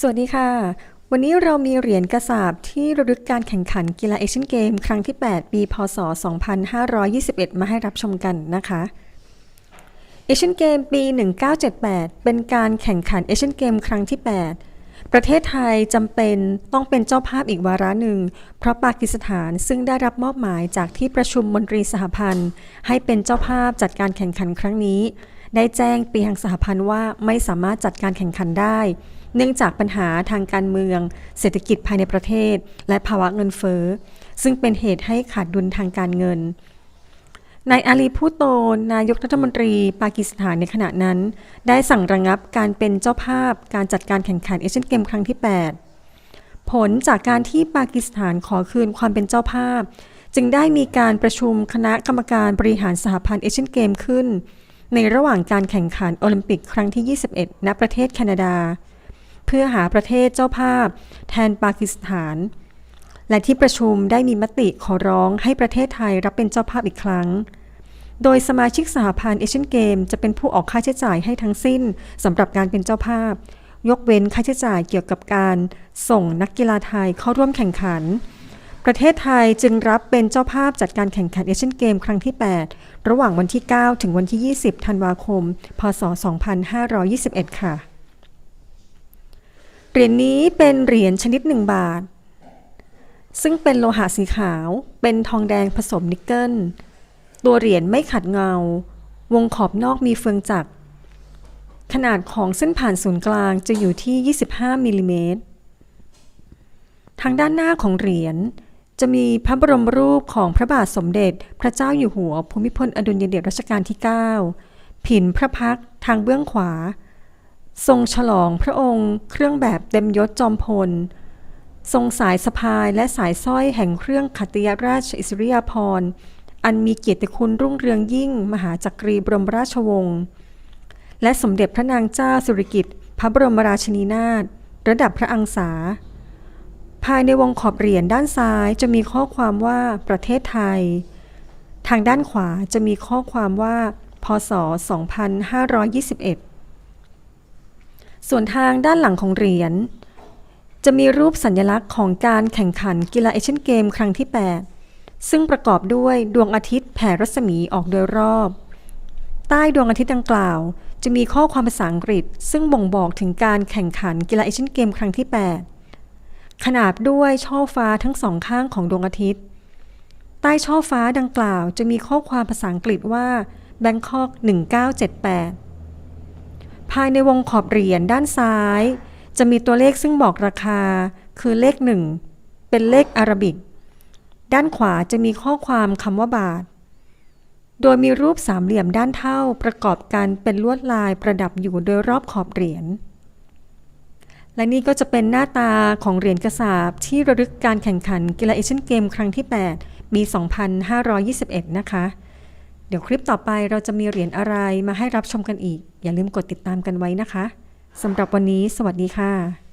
สวัสดีค่ะ วันนี้เรามีเหรียญกระสาบที่ระลึกการแข่งขันกีฬาเอเชียนเกม ครั้งที่ 8 ปีพศ 2521 มาให้รับชมกันนะคะเอเชียนเกมปี 1978 เป็นการแข่งขันเอเชียนเกมครั้งที่ 8 ประเทศไทยจำเป็นต้องเป็นเจ้าภาพอีกวาระหนึ่ง เพราะปากีสถานซึ่งได้รับมอบหมายจากที่ประชุมมนตรีสหพันธ์ ให้เป็นเจ้าภาพจัดการแข่งขันครั้งนี้ ได้แจ้งปีทางสหพันธ์ว่าไม่สามารถจัดการแข่งขันได้ เนื่องจากปัญหาทางการเมือง เศรษฐกิจภายในประเทศ และภาวะเงินเฟ้อ ซึ่งเป็นเหตุให้ขาดดุลทางการเงินนายอาลีพูโตนายกรัฐมนตรีปากีสถานในขณะนั้น ได้สั่งระงับการเป็นเจ้าภาพการจัดการแข่งขันเอเชียนเกมครั้งที่ 8 ผลจากการที่ปากีสถานขอคืนความเป็นเจ้าภาพ จึงได้มีการประชุมคณะกรรมการบริหารสหพันธ์เอเชียนเกมขึ้น ในระหว่างการแข่งขันโอลิมปิกครั้งที่ 21 ณ ประเทศแคนาดา เพื่อหาประเทศเจ้าภาพ แทนปากีสถาน และที่ประชุมได้มีมติขอร้องให้ประเทศไทยรับเป็นเจ้าภาพอีกครั้ง โดยสมาชิกสหพันธ์เอเชียนเกมจะเป็นผู้ออกค่าใช้จ่ายให้ทั้งสิ้นสำหรับการเป็นเจ้าภาพ ยกเว้นค่าใช้จ่ายเกี่ยวกับการ ส่งนักกีฬาไทยเข้าร่วมแข่งขัน ประเทศไทยจึงรับเป็นเจ้าภาพจัดการแข่งขันเอเชียนเกมครั้งที่ 8 ระหว่างวันที่ 9 ถึงวันที่ 20 ธันวาคม พศ 2521 ค่ะ เหรียญนี้เป็นเหรียญชนิด 1 บาท ซึ่งเป็นโลหะสีขาว เป็นทองแดงผสมนิกเกิล ตัวเหรียญไม่ขัดเงา วงขอบนอกมีเฟืองจักร ขนาดของเส้นผ่านศูนย์กลางจะอยู่ที่ 25มิลลิเมตรทางด้านหน้าของเหรียญ จะมีพระบรมรูปของพระบาทสมเด็จ พระเจ้าอยู่หัว ภูมิพลอดุลยเดชรัชกาลที่ 9 ผินพระพักทางเบื้องขวา ทรงฉลองพระองค์ เครื่องแบบเต็มยศจอมพล ทรงสายสะพายและสายสร้อยแห่งเครื่องขัติยราชอิสริยาภรณ์อันมีเกียรติคุณรุ่งเรืองยิ่ง มหาจักรีบรมราชวงศ์และสมเด็จพระนางเจ้าสิริกิติ์พระบรมราชินีนาถระดับพระอังสา ภายในวงขอบเหรียญด้านซ้ายจะมีข้อความว่าประเทศไทย ทางด้านขวาจะมีข้อความว่า พศ 2521 ส่วนทางด้านหลังของเหรียญจะมีรูปสัญลักษณ์ของการแข่งขันกีฬาเอเชียนเกมครั้งที่ 8 ซึ่งประกอบด้วยดวงอาทิตย์แผ่รัศมีออกโดยรอบ ใต้ดวงอาทิตย์ดังกล่าว จะมีข้อความภาษาอังกฤษ ซึ่งบ่งบอกถึงการแข่งขันกีฬาเอเชียนเกมครั้งที่ 8 ขนาบด้วยช่อฟ้าทั้งสองข้างของดวงอาทิตย์ ใต้ช่อฟ้าดังกล่าวจะมีข้อความภาษาอังกฤษว่า Bangkok 1978 ภายในวงขอบเหรียญด้านซ้าย จะมีตัวเลขซึ่งบอกราคา คือเลขหนึ่งเป็นเลขอารบิก ด้านขวาจะมีข้อความคำว่าบาท โดยมีรูปสามเหลี่ยมด้านเท่าประกอบกันเป็นลวดลายประดับอยู่โดยรอบขอบเหรียญ และนี่ก็จะเป็นหน้าตาของเหรียญกระสาบที่ระลึกการแข่งขันกีฬาเอเชียนเกมครั้งที่ 8 ปี 2521 นะคะ เดี๋ยวคลิปต่อไปเราจะมีเหรียญอะไรมาให้รับชมกันอีก อย่าลืมกดติดตามกันไว้นะคะสำหรับวันนี้ สวัสดีค่ะ